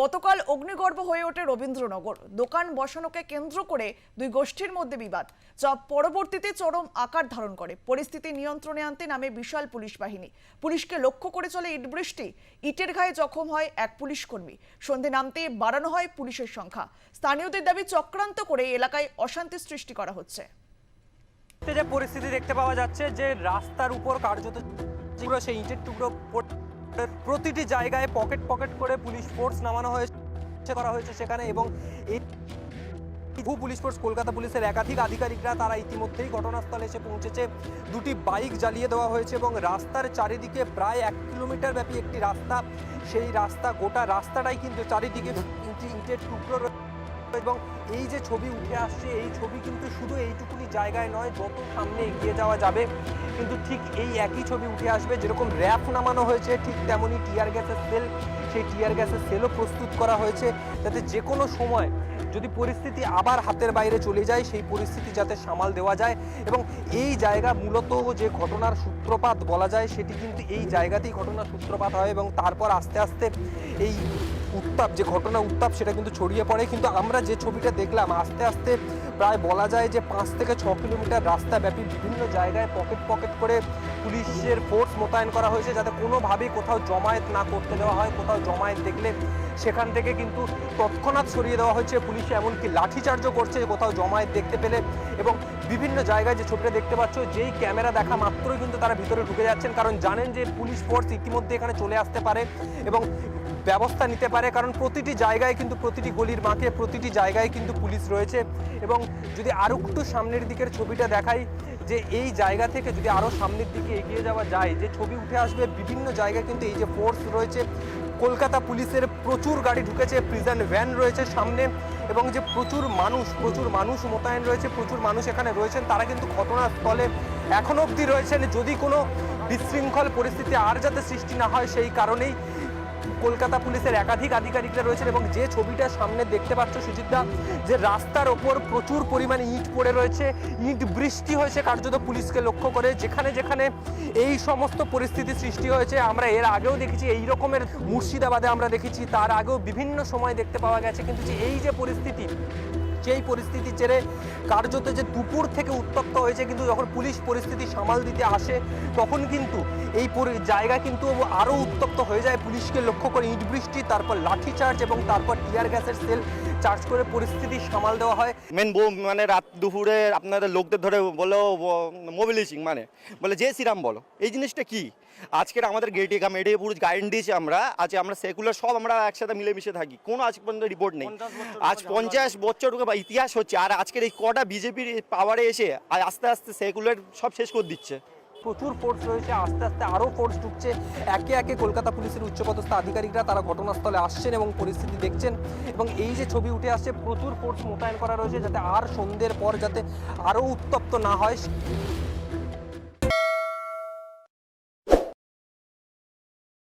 গতকাল অগ্নিগর্ভ হয়ে ওঠে রবীন্দ্রনগর। দোকান বসানোকে কেন্দ্র করে দুই গোষ্ঠীর মধ্যে বিবাদ, যা পরবর্তীতে চরম আকার ধারণ করে। পরিস্থিতি নিয়ন্ত্রণে আনতে নামে বিশাল পুলিশ বাহিনী। পুলিশকে লক্ষ্য করে চলে ইট বৃষ্টি। ইটের ঘায়ে জখম হয় এক পুলিশ কর্মী। সন্ধে নামতে বাড়ানো হয় পুলিশের সংখ্যা। স্থানীয়দের দাবি চক্রান্ত করে এলাকায় অশান্তি সৃষ্টি করা হচ্ছে। যে পরিস্থিতি দেখতে পাওয়া যাচ্ছে যে রাস্তার উপর কার্যত সেই ইটের টুকরো পড়ে- প্রতিটি জায়গায় পকেট পকেট করে পুলিশ ফোর্স নামানো হয়েছে, করা হয়েছে সেখানে এবং এই বহু পুলিশ ফোর্স কলকাতা পুলিশের একাধিক আধিকারিকরা তারা ইতিমধ্যেই ঘটনাস্থলে এসে পৌঁছেছে। দুটি বাইক জ্বালিয়ে দেওয়া হয়েছে এবং রাস্তার চারিদিকে প্রায় এক কিলোমিটার ব্যাপী একটি রাস্তা। সেই রাস্তা গোটা রাস্তাটাই কিন্তু চারিদিকে ইট- ইটের টুকরো এবং এই যে ছবি উঠে আসছে, এই ছবি কিন্তু শুধু এইটুকুনি জায়গায় নয়, যত সামনে এগিয়ে যাওয়া যাবে, কিন্তু ঠিক এই একই ছবি উঠে আসবে। যেরকম র্যাপ নামানো হয়েছে, ঠিক তেমনই টিয়ার গ্যাসের সেল, সেই টিয়ার গ্যাসের সেলও প্রস্তুত করা হয়েছে, যাতে যে কোনো সময় যদি পরিস্থিতি আবার হাতের বাইরে চলে যায়, সেই পরিস্থিতি যাতে সামাল দেওয়া যায় এবং এই জায়গা মূলত যে ঘটনার সূত্রপাত বলা যায়, সেটি কিন্তু এই জায়গাতেই ঘটনার সূত্রপাত হয় এবং তারপর আস্তে আস্তে এই উত্তাপ, যে ঘটনা উত্তাপ সেটা কিন্তু ছড়িয়ে পড়ে। কিন্তু আমরা যে ছবিটা দেখলাম, আস্তে আস্তে প্রায় বলা যায় যে পাঁচ থেকে ছ কিলোমিটার রাস্তা ব্যাপী বিভিন্ন জায়গায় পকেট পকেট করে পুলিশের ফোর্স মোতায়েন করা হয়েছে, যাতে কোনোভাবেই কোথাও জমায়েত না করতে দেওয়া হয়। কোথাও জমায়েত দেখলে সেখান থেকে কিন্তু তৎক্ষণাৎ সরিয়ে দেওয়া হয়েছে। পুলিশ এমনকি লাঠিচার্জও করছে কোথাও জমায়েত দেখতে পেলে এবং বিভিন্ন জায়গায় যে ছবিটা দেখতে পাচ্ছ, যেই ক্যামেরা দেখা মাত্রই কিন্তু তারা ভিতরে ঢুকে যাচ্ছেন। কারণ জানেন যে পুলিশ ফোর্স ইতিমধ্যে এখানে চলে আসতে পারে এবং ব্যবস্থা নিতে পারে, কারণ প্রতিটি জায়গায় কিন্তু প্রতিটি গলির মাঠে প্রতিটি জায়গায় কিন্তু পুলিশ রয়েছে। এবং যদি আরও একটু সামনের দিকের ছবিটা দেখাই, যে এই জায়গা থেকে যদি আরও সামনের দিকে এগিয়ে যাওয়া যায়, যে ছবি উঠে আসবে, বিভিন্ন জায়গায় কিন্তু এই যে ফোর্স রয়েছে, কলকাতা পুলিশের প্রচুর গাড়ি ঢুকেছে প্রিজন ভ্যান রয়েছে সামনে, এবং যে প্রচুর মানুষ প্রচুর মানুষ মোতায়েন রয়েছে, প্রচুর মানুষ এখানে রয়েছেন, তারা কিন্তু ঘটনাস্থলে এখনও অবধি রয়েছেন। যদি কোনো বিশৃঙ্খল পরিস্থিতি আর যাতে সৃষ্টি না হয়, সেই কারণেই কলকাতা পুলিশের একাধিক আধিকারিকরা রয়েছেন এবং যে ছবিটা সামনে দেখতে পাচ্ছ সুজিতদা, যে রাস্তার ওপর প্রচুর পরিমাণে ইট পড়ে রয়েছে, ইট বৃষ্টি হয়েছে কার্যত পুলিশকে লক্ষ্য করে। যেখানে যেখানে এই সমস্ত পরিস্থিতি সৃষ্টি হয়েছে, আমরা এর আগেও দেখেছি, এই রকমের মুর্শিদাবাদে আমরা দেখেছি, তার আগেও বিভিন্ন সময় দেখতে পাওয়া গেছে, কিন্তু যে এই যে পরিস্থিতি সেই পরিস্থিতি জেরে কার্যত যে দুপুর থেকে উত্তপ্ত হয়েছে, কিন্তু যখন পুলিশ পরিস্থিতি সামাল দিতে আসে, তখন কিন্তু এই জায়গা কিন্তু আরও উত্তপ্ত হয়ে যায়। পুলিশকে লক্ষ্য করে ইট বৃষ্টি, তারপর লাঠিচার্জ এবং তারপর টিয়ার গ্যাসের সেল চার্জ করে পরিস্থিতি সামাল দেওয়া হয়। মেন বউ মানে রাত দুপুরে আপনাদের লোকদের ধরে বলো মোবিলাইজিং মানে। বলে যে শ্রীরাম বলো এই জিনিসটা কি? আজকের আমাদের গেটে কাম এটে পুরো গাইড দিয়েছি আমরা আজ আমরা সেকুলার সব আমরা একসাথে মিলেমিশে থাকি কোনো আজ পর্যন্ত রিপোর্ট নেই। আজ পঞ্চাশ বছর বা ইতিহাস হচ্ছে আর আজকের এই কটা বিজেপির পাওয়ারে এসে আর আস্তে আস্তে সেকুলার সব শেষ করে দিচ্ছে। প্রচুর ফোর্স রয়েছে, আস্তে আস্তে আরও ফোর্স ঢুকছে। একে একে কলকাতা পুলিশের উচ্চপদস্থ আধিকারিকরা তারা ঘটনাস্থলে আসছেন এবং পরিস্থিতি দেখছেন। এবং এই যে ছবি উঠে আসছে, প্রচুর ফোর্স মোতায়েন করা রয়েছে যাতে আর সন্ধ্যের পর যাতে আরও উত্তপ্ত না হয়।